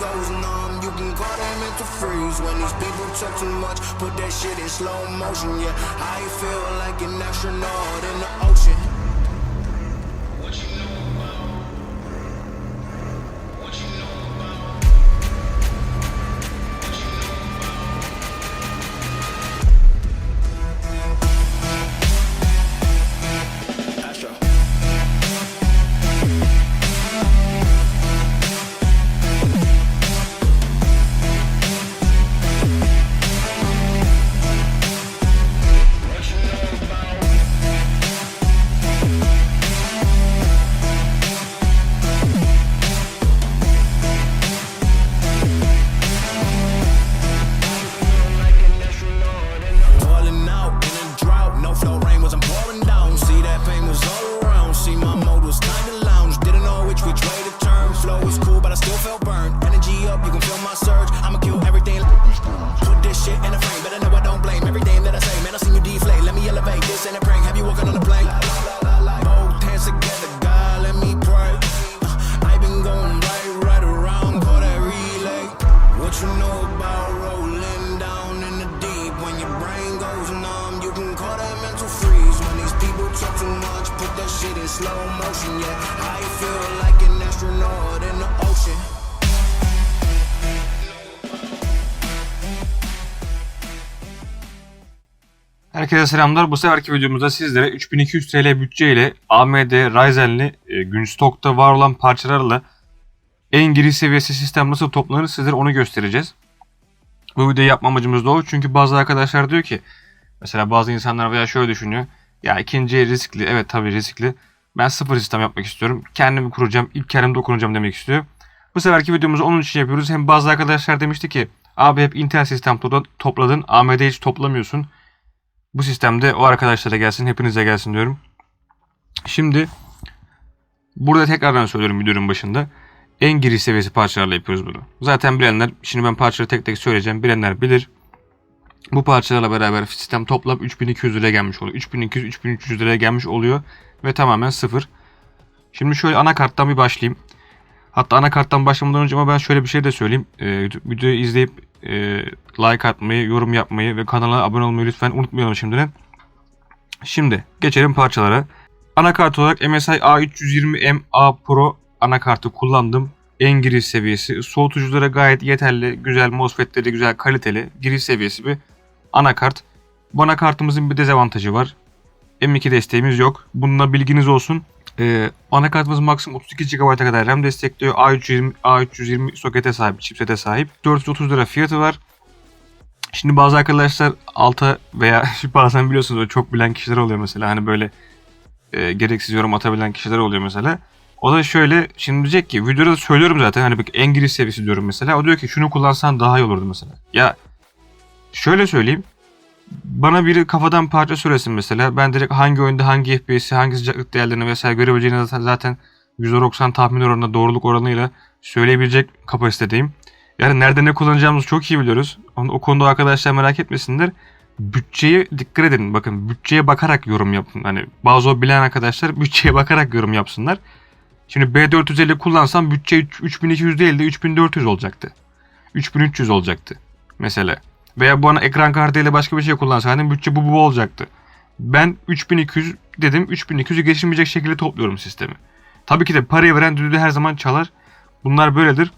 goes numb, you can call that mental freeze. When these people talk too much, put that shit in slow motion. Yeah, I feel like an astronaut in the Herkese selamlar. Bu seferki videomuzda sizlere 3200 TL bütçe ile AMD Ryzen'li e, gün stokta var olan parçalarla en giriş seviyesi sistem nasıl toplanır sizlere onu göstereceğiz. Bu videoyu yapma amacımız da o. Çünkü bazı arkadaşlar diyor ki mesela bazı insanlar veya şöyle düşünüyor. Ya ikinci riskli. Evet tabii riskli. Ben sıfır sistem yapmak istiyorum. Kendimi kuracağım. ilk kendime dokunacağım demek istiyor. Bu seferki videomuzu onun için yapıyoruz. Hem bazı arkadaşlar demişti ki abi hep Intel sistem topla- topladın. AMD hiç toplamıyorsun. Bu sistemde o arkadaşlara gelsin, hepinize gelsin diyorum. Şimdi burada tekrardan söylüyorum videonun başında. En giriş seviyesi parçalarla yapıyoruz bunu. Zaten bilenler, şimdi ben parçaları tek tek söyleyeceğim. Bilenler bilir. Bu parçalarla beraber sistem toplam 3200 liraya gelmiş oluyor. 3200-3300 liraya gelmiş oluyor ve tamamen sıfır. Şimdi şöyle anakarttan bir başlayayım. Hatta anakarttan başlamadan önce ama ben şöyle bir şey de söyleyeyim. Ee, videoyu izleyip e, like atmayı, yorum yapmayı ve kanala abone olmayı lütfen unutmayalım şimdiden. Şimdi geçelim parçalara. Anakart olarak MSI A320MA Pro anakartı kullandım. En giriş seviyesi. Soğutuculara gayet yeterli, güzel MOSFET'leri güzel, kaliteli, giriş seviyesi bir anakart. Bu anakartımızın bir dezavantajı var. M2 desteğimiz yok. Bununla bilginiz olsun. Ee, anakartımız maksimum 32 GB'a kadar RAM destekliyor. A320, A320 sokete sahip, chipsete sahip. 430 lira fiyatı var. Şimdi bazı arkadaşlar alta veya bazen biliyorsunuz çok bilen kişiler oluyor mesela. Hani böyle e, gereksiz yorum atabilen kişiler oluyor mesela. O da şöyle şimdi diyecek ki videoda da söylüyorum zaten hani bak en giriş seviyesi diyorum mesela. O diyor ki şunu kullansan daha iyi olurdu mesela. Ya şöyle söyleyeyim. Bana biri kafadan parça söylesin mesela. Ben direkt hangi oyunda hangi FPS'i, hangi sıcaklık değerlerini vesaire görebileceğini zaten, zaten %90 tahmin oranında doğruluk oranıyla söyleyebilecek kapasitedeyim. Yani nerede ne kullanacağımızı çok iyi biliyoruz. O konuda arkadaşlar merak etmesinler. Bütçeye dikkat edin. Bakın bütçeye bakarak yorum yapın. Hani bazı o bilen arkadaşlar bütçeye bakarak yorum yapsınlar. Şimdi B450 kullansam bütçe 3- 3200 değil de 3400 olacaktı. 3300 olacaktı mesela. Veya bu ana ekran kartıyla başka bir şey kullansaydım bütçe bu bu olacaktı. Ben 3200 dedim 3200'ü geçilmeyecek şekilde topluyorum sistemi. Tabii ki de parayı veren düdüğü her zaman çalar. Bunlar böyledir.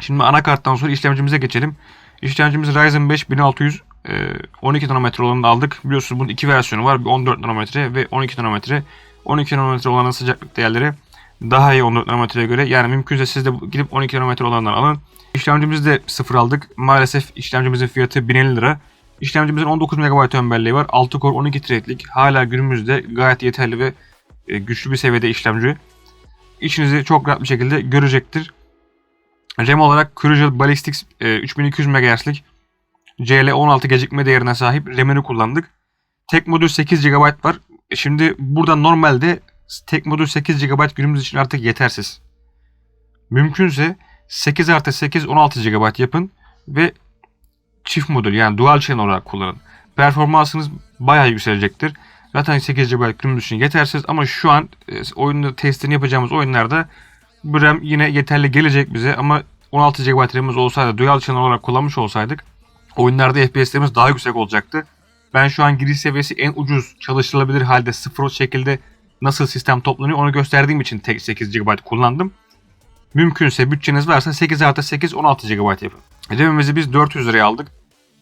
Şimdi anakarttan sonra işlemcimize geçelim. İşlemcimiz Ryzen 5 1600 e, 12 nanometre olanını aldık. Biliyorsunuz bunun iki versiyonu var. Bir 14 nanometre ve 12 nanometre. 12 nanometre olanın sıcaklık değerleri daha iyi 14 nanometreye göre. Yani mümkünse siz de gidip 12 nanometre olanından alın. İşlemcimizi de sıfır aldık. Maalesef işlemcimizin fiyatı 1050 lira. İşlemcimizin 19 MB ön var. 6 core 12 threadlik. Hala günümüzde gayet yeterli ve e, güçlü bir seviyede işlemci. İşinizi çok rahat bir şekilde görecektir. RAM olarak Crucial Ballistics e, 3200 MHz'lik CL16 gecikme değerine sahip RAM'ini kullandık. Tek modül 8 GB var. E, Şimdi burada normalde tek modül 8 GB günümüz için artık yetersiz. Mümkünse 8 artı 8 16 GB yapın ve çift modül yani dual channel olarak kullanın. Performansınız bayağı yükselecektir. Zaten 8 GB günümüz için yetersiz ama şu an e, oyunda testini yapacağımız oyunlarda bu RAM yine yeterli gelecek bize ama 16 GB RAM'imiz olsaydı, dual channel olarak kullanmış olsaydık oyunlarda FPS'lerimiz daha yüksek olacaktı. Ben şu an giriş seviyesi en ucuz çalıştırılabilir halde sıfır şekilde nasıl sistem toplanıyor onu gösterdiğim için tek 8 GB kullandım. Mümkünse bütçeniz varsa 8 artı 8 16 GB yapın. RAM'imizi biz 400 liraya aldık.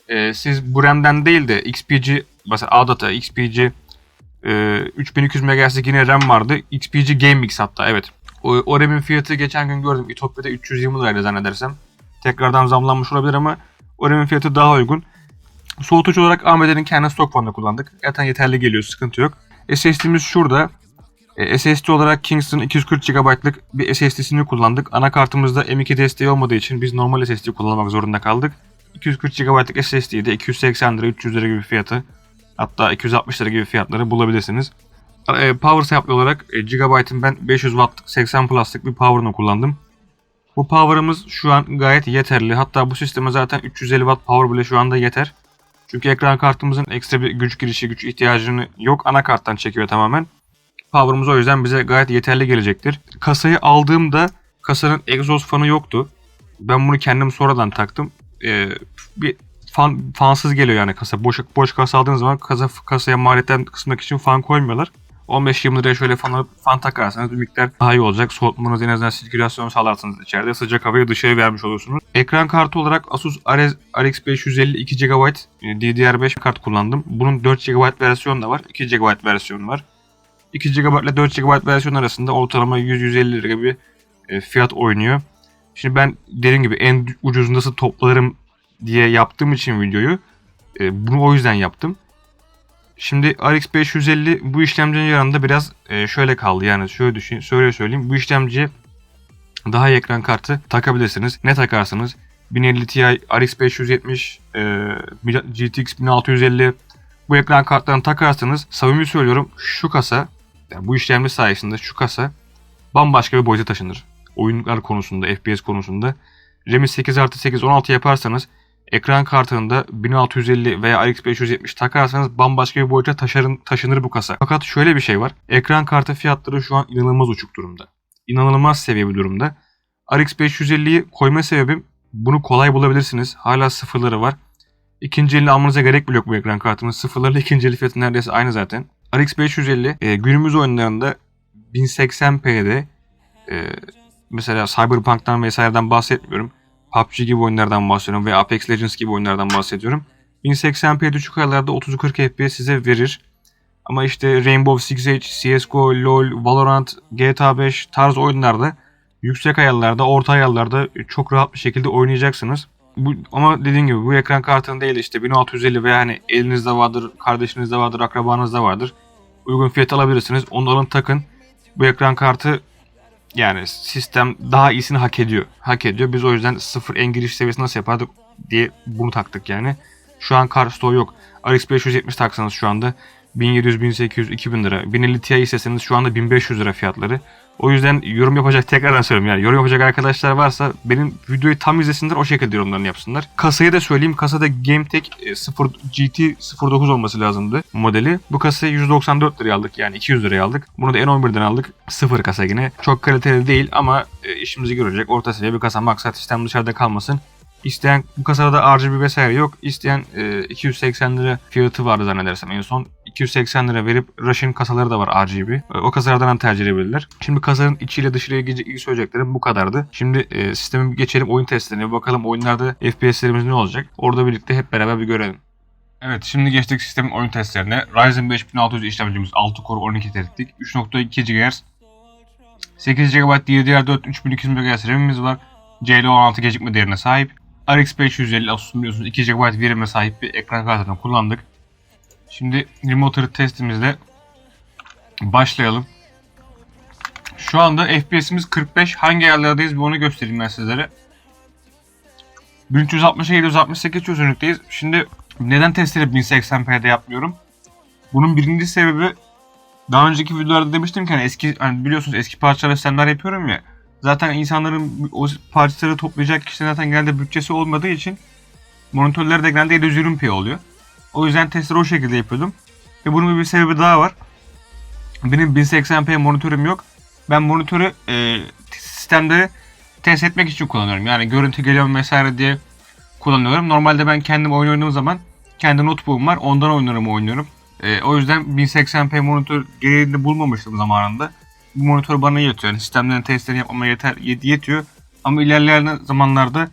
Ee, siz bu RAM'den değil de XPG mesela ADATA, XPG e, 3200 MHz'lik yine RAM vardı. XPG Game Mix hatta evet. O, o RAM'in fiyatı geçen gün gördüm. İtopya'da 320 liraydı zannedersem. Tekrardan zamlanmış olabilir ama o RAM'in fiyatı daha uygun. Soğutucu olarak AMD'nin kendi stok fanını kullandık. Zaten yeterli geliyor sıkıntı yok. SSD'miz şurada. E, SSD olarak Kingston 240 GB'lık bir SSD'sini kullandık. Anakartımızda M2 desteği olmadığı için biz normal SSD kullanmak zorunda kaldık. 240 GB'lık SSD'yi de 280 lira 300 lira gibi fiyatı hatta 260 lira gibi fiyatları bulabilirsiniz. E, power supply olarak e, Gigabyte'ın ben 500 watt 80 plus'lık bir power'ını kullandım. Bu power'ımız şu an gayet yeterli. Hatta bu sisteme zaten 350 watt power bile şu anda yeter. Çünkü ekran kartımızın ekstra bir güç girişi, güç ihtiyacını yok. Anakarttan çekiyor tamamen. Power'ımız o yüzden bize gayet yeterli gelecektir. Kasayı aldığımda kasanın egzoz fanı yoktu. Ben bunu kendim sonradan taktım. Ee, bir fan fansız geliyor yani kasa. Boş boş kasa aldığınız zaman kasa kasaya maliyetten kısmak için fan koymuyorlar. 15-20 liraya şöyle fan, fan takarsanız bir miktar daha iyi olacak. Soğutmanız en azından sirkülasyon sağlarsınız içeride. Sıcak havayı dışarı vermiş olursunuz. Ekran kartı olarak Asus RX 550 2 GB DDR5 kart kullandım. Bunun 4 GB versiyonu da var. 2 GB versiyonu var. 2 GB ile 4 GB versiyon arasında ortalama 100-150 lira gibi e, fiyat oynuyor. Şimdi ben dediğim gibi en ucuz nasıl toplarım diye yaptığım için videoyu e, bunu o yüzden yaptım. Şimdi RX 550 bu işlemcinin yanında biraz e, şöyle kaldı. Yani şöyle düşün, şöyle söyleyeyim. Bu işlemciye daha iyi ekran kartı takabilirsiniz. Ne takarsınız? 1050 Ti, RX 570, e, GTX 1650 bu ekran kartlarını takarsanız samimi söylüyorum şu kasa yani bu işlemci sayesinde şu kasa bambaşka bir boyuta taşınır. Oyunlar konusunda, FPS konusunda. RAM'i 8 artı 8 16 yaparsanız ekran kartında 1650 veya RX 570 takarsanız bambaşka bir boyuta taşırın, taşınır bu kasa. Fakat şöyle bir şey var. Ekran kartı fiyatları şu an inanılmaz uçuk durumda. İnanılmaz seviye bir durumda. RX 550'yi koyma sebebim bunu kolay bulabilirsiniz. Hala sıfırları var. İkinci elini almanıza gerek bile yok bu ekran kartının. Sıfırlarla ikinci eli fiyatı neredeyse aynı zaten. RX 550 e, günümüz oyunlarında 1080p'de e, mesela Cyberpunk'tan vesaireden bahsetmiyorum. PUBG gibi oyunlardan bahsediyorum veya Apex Legends gibi oyunlardan bahsediyorum. 1080p düşük ayarlarda 30-40 FPS size verir. Ama işte Rainbow Six Siege, CSGO, LoL, Valorant, GTA 5 tarz oyunlarda yüksek ayarlarda, orta ayarlarda çok rahat bir şekilde oynayacaksınız. Bu, ama dediğim gibi bu ekran kartının değil işte 1650 veya hani elinizde vardır, kardeşinizde vardır, akrabanızda vardır. Uygun fiyat alabilirsiniz. Onu alın takın. Bu ekran kartı yani sistem daha iyisini hak ediyor. Hak ediyor. Biz o yüzden sıfır en giriş seviyesi nasıl yapardık diye bunu taktık yani. Şu an kar stoğu yok. RX 570 taksanız şu anda 1700, 1800, 2000 lira. 1050 Ti isteseniz şu anda 1500 lira fiyatları. O yüzden yorum yapacak tekrardan söylüyorum yani yorum yapacak arkadaşlar varsa benim videoyu tam izlesinler o şekilde yorumlarını yapsınlar. Kasayı da söyleyeyim kasada GameTek 0 GT 09 olması lazımdı modeli. Bu kasayı 194 liraya aldık yani 200 liraya aldık. Bunu da N11'den aldık. Sıfır kasa yine. Çok kaliteli değil ama e, işimizi görecek orta seviye bir kasa maksat sistem dışarıda kalmasın. İsteyen bu kasada da RGB vesaire yok. İsteyen e, 280 lira fiyatı vardı zannedersem en son. 280 lira verip Rush'ın kasaları da var RGB. E, o kasalardan tercih edebilirler. Şimdi kasanın içiyle dışıyla ilgili söyleyeceklerim bu kadardı. Şimdi e, sistemi geçelim oyun testlerine. Bakalım oyunlarda FPS'lerimiz ne olacak. Orada birlikte hep beraber bir görelim. Evet şimdi geçtik sistemin oyun testlerine. Ryzen 5600 işlemcimiz 6 core 12 teritlik 3.2 GHz 8 GB DDR4 3200 MHz RAM'imiz var. CL16 gecikme değerine sahip. RX 550 Asus biliyorsunuz 2 GB verime sahip bir ekran kartını kullandık. Şimdi remote testimizle başlayalım. Şu anda FPS'imiz 45. Hangi ayarlardayız bir onu göstereyim ben sizlere. 1360'a 768 çözünürlükteyiz. Şimdi neden testleri 1080p'de yapmıyorum? Bunun birinci sebebi daha önceki videolarda demiştim ki hani eski hani biliyorsunuz eski parçalar sistemler yapıyorum ya. Zaten insanların o parçaları toplayacak kişi zaten genelde bütçesi olmadığı için monitörler de genelde 720p oluyor. O yüzden testleri o şekilde yapıyordum. Ve bunun bir sebebi daha var. Benim 1080p monitörüm yok. Ben monitörü e, sistemde test etmek için kullanıyorum. Yani görüntü geliyor vesaire diye kullanıyorum. Normalde ben kendim oyun oynadığım zaman kendi notebook'um var. Ondan oynarım oynuyorum. Ee, o yüzden 1080p monitör gereğini bulmamıştım zamanında. Bu monitör bana yetiyor. Yani sistemlerin testlerini yapmama yeter, yet- yetiyor. Ama ilerleyen zamanlarda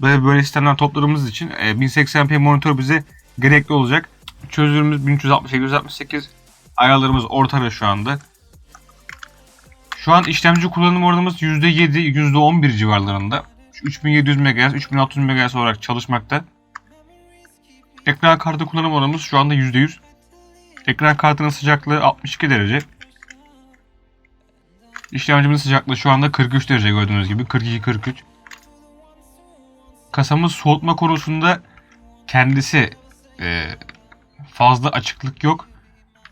böyle böyle sistemler topladığımız için e, 1080p monitör bize gerekli olacak. Çözünürlüğümüz 1360 768 ayarlarımız ortada şu anda. Şu an işlemci kullanım oranımız %7, %11 civarlarında. Şu 3700 MHz, 3600 MHz olarak çalışmakta. Ekran kartı kullanım oranımız şu anda %100. Ekran kartının sıcaklığı 62 derece. İşlemcimizin sıcaklığı şu anda 43 derece gördüğünüz gibi. 42-43. Kasamız soğutma konusunda kendisi e, fazla açıklık yok.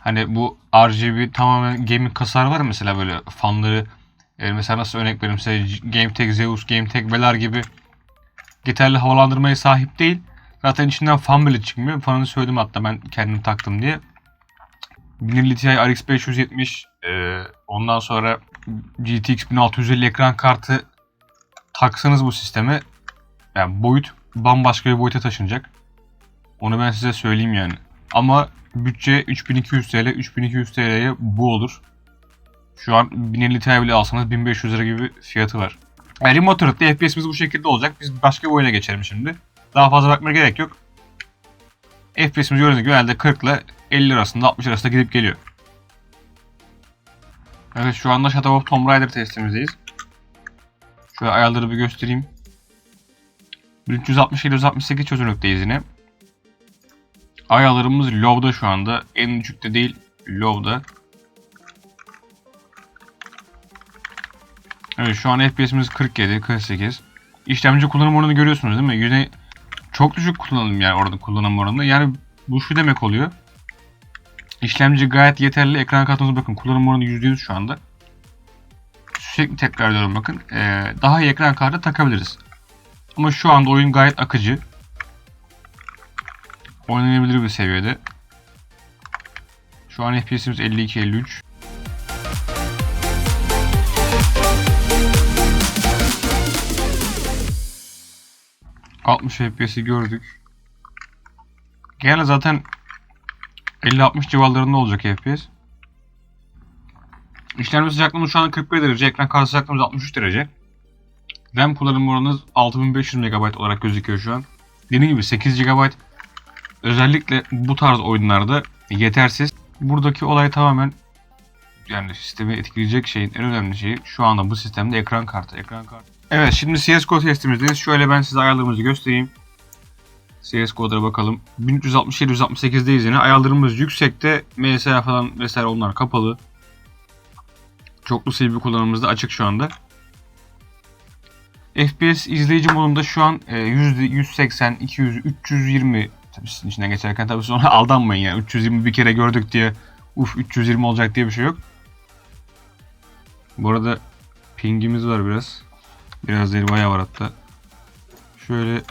Hani bu RGB tamamen gaming kasalar var mesela böyle fanları e, mesela nasıl örnek vereyim size GameTek Zeus, GameTek Velar gibi yeterli havalandırmaya sahip değil. Zaten içinden fan bile çıkmıyor. Fanını söyledim hatta ben kendim taktım diye. 1050 Ti RX 570 e, ondan sonra GTX 1650 ekran kartı taksanız bu sisteme yani boyut bambaşka bir boyuta taşınacak. Onu ben size söyleyeyim yani. Ama bütçe 3200 TL, 3200 TL'ye bu olur. Şu an 1050 Ti bile alsanız 1500 lira gibi fiyatı var. Yani remote turret'te FPS'imiz bu şekilde olacak. Biz başka bir oyuna geçelim şimdi. Daha fazla bakmaya gerek yok. FPS'imiz gördüğünüz gibi genelde 40 ile 50 arasında 60 arasında gidip geliyor. Evet şu anda Shadow of Tomb Raider testimizdeyiz. Şöyle ayarları bir göstereyim. 1360-768 çözünürlükteyiz yine. Ayarlarımız low'da şu anda. En düşükte değil, low'da. Evet şu an FPS'imiz 47, 48. İşlemci kullanım oranını görüyorsunuz değil mi? Yine çok düşük kullanım yani orada kullanım oranı. Yani bu şu demek oluyor. İşlemci gayet yeterli. Ekran kartınıza bakın. Kullanım oranı %100 şu anda. Sürekli tekrar ediyorum bakın. Ee, daha iyi ekran kartı takabiliriz. Ama şu anda oyun gayet akıcı. Oynanabilir bir seviyede. Şu an FPS'imiz 52-53. ...60 FPS'i gördük. Genelde zaten 50-60 civarlarında olacak FPS. İşlemci sıcaklığımız şu an 41 derece, ekran kartı sıcaklığımız 63 derece. RAM kullanım oranınız 6500 MB olarak gözüküyor şu an. Dediğim gibi 8 GB özellikle bu tarz oyunlarda yetersiz. Buradaki olay tamamen yani sistemi etkileyecek şeyin en önemli şeyi şu anda bu sistemde ekran kartı. Ekran kartı. Evet şimdi CSGO testimizdeyiz. Şöyle ben size ayarlarımızı göstereyim. CSGO'da bakalım. 1360-768'deyiz yine. Ayarlarımız yüksekte. MSA falan vesaire onlar kapalı. Çoklu CV kullanımımız da açık şu anda. FPS izleyici modunda şu an e, yüzde 180, 200, 320 tabii sizin içinden geçerken tabii sonra aldanmayın yani 320 bir kere gördük diye uf 320 olacak diye bir şey yok. Bu arada pingimiz var biraz. Biraz değil bayağı var hatta. Şöyle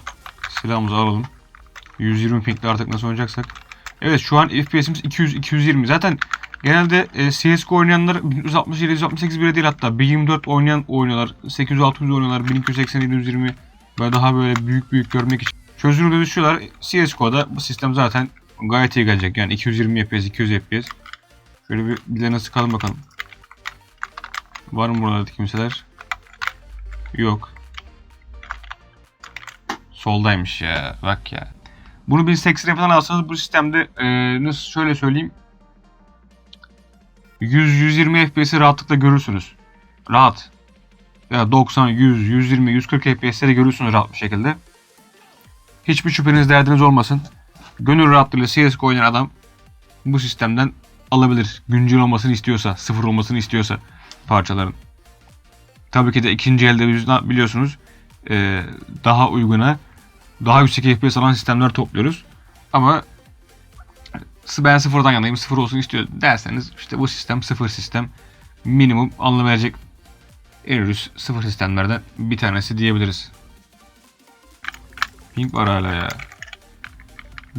silahımızı alalım. 120 pingle artık nasıl oynayacaksak. Evet şu an FPS'imiz 200-220. Zaten genelde e, CSGO oynayanlar 160 168 bile değil hatta 124 oynayan oynuyorlar. 800-600 oynuyorlar. 1280 720 ve daha böyle büyük büyük görmek için. Çözünürlüğü düşüyorlar. CSGO'da bu sistem zaten gayet iyi gelecek. Yani 220 FPS, 200 FPS. Şöyle bir bileğine sıkalım bakalım. Var mı burada kimseler? Yok. Soldaymış ya. Bak ya. Bunu 1080'e falan alsanız bu sistemde e, nasıl şöyle söyleyeyim 100-120 FPS'i rahatlıkla görürsünüz. Rahat. Ya 90, 100, 120, 140 FPS'leri görürsünüz rahat bir şekilde. Hiçbir şüpheniz derdiniz olmasın. Gönül rahatlığıyla CSGO oynayan adam bu sistemden alabilir. Güncel olmasını istiyorsa, sıfır olmasını istiyorsa parçaların. Tabii ki de ikinci elde biliyorsunuz e, daha uyguna daha yüksek FPS alan sistemler topluyoruz. Ama ben sıfırdan yanayım, sıfır olsun istiyor derseniz işte bu sistem sıfır sistem. Minimum alınabilecek en ucuz sıfır sistemlerden bir tanesi diyebiliriz. Ping var hala ya.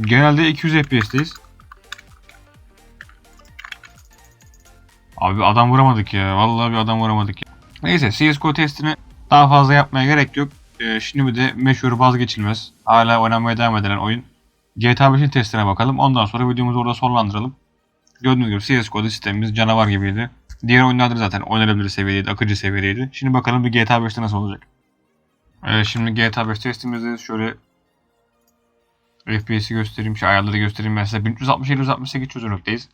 Genelde 200 FPS'teyiz. Abi adam vuramadık ya. Vallahi bir adam vuramadık ya. Neyse CSGO testini Daha fazla yapmaya gerek yok. Ee, şimdi bir de meşhur vazgeçilmez. Hala oynanmaya devam edilen oyun. GTA 5'in testine bakalım. Ondan sonra videomuzu orada sonlandıralım. Gördüğünüz gibi CSGO'da sistemimiz canavar gibiydi. Diğer oyunlarda da zaten oynanabilir seviyedeydi, akıcı seviyedeydi. Şimdi bakalım bir GTA 5'te nasıl olacak. Ee, şimdi GTA 5 testimizde şöyle FPS'i göstereyim, şu ayarları göstereyim. Mesela 1360-768 çözünürlükteyiz.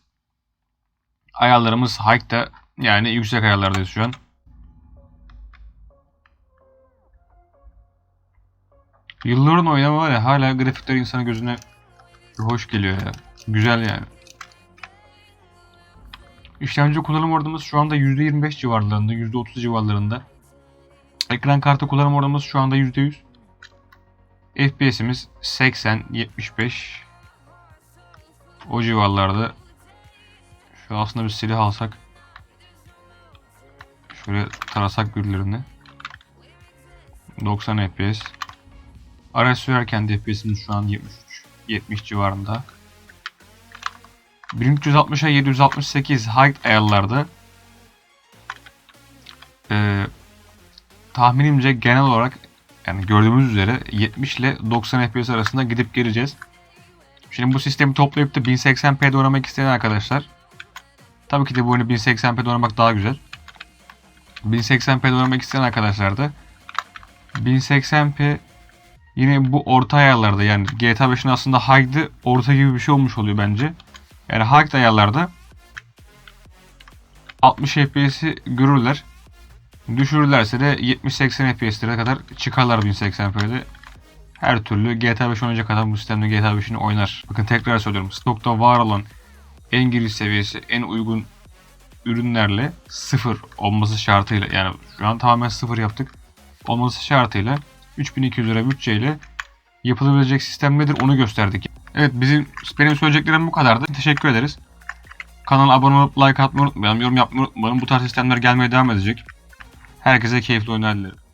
Ayarlarımız hight'ta yani yüksek ayarlardayız şu an. Yılların oynama var ya hala grafikler insanın gözüne hoş geliyor ya. Güzel yani. İşlemci kullanım oranımız şu anda %25 civarlarında, %30 civarlarında. Ekran kartı kullanım oranımız şu anda %100. FPS'imiz 80, 75. O civarlarda. Şu aslında bir silah alsak. Şöyle tarasak birilerini. 90 FPS. Araç sürerken de FPS'imiz şu an 73, 70 civarında. 1360'a 768 height ayarlarda. Ee, tahminimce genel olarak yani gördüğümüz üzere 70 ile 90 FPS arasında gidip geleceğiz. Şimdi bu sistemi toplayıp da 1080p'de oynamak isteyen arkadaşlar tabii ki de bu oyunu 1080p'de oynamak daha güzel. 1080p'de oynamak isteyen arkadaşlar da 1080p yine bu orta ayarlarda yani GTA 5'in aslında high'dı orta gibi bir şey olmuş oluyor bence. Yani high ayarlarda 60 FPS'i görürler. Düşürürlerse de 70-80 FPS'lere kadar çıkarlar 1080p'de. Her türlü GTA 5 oynayacak adam bu sistemde GTA 5'ini oynar. Bakın tekrar söylüyorum. Stokta var olan en giriş seviyesi, en uygun ürünlerle sıfır olması şartıyla yani şu an tamamen sıfır yaptık. Olması şartıyla 3200 lira bütçeyle yapılabilecek sistem nedir onu gösterdik. Evet bizim benim söyleyeceklerim bu kadardı. Teşekkür ederiz. Kanala abone olup like atmayı unutmayalım. Yorum yapmayı unutmayalım. Bu tarz sistemler gelmeye devam edecek. Herkese keyifli oyunlar dilerim.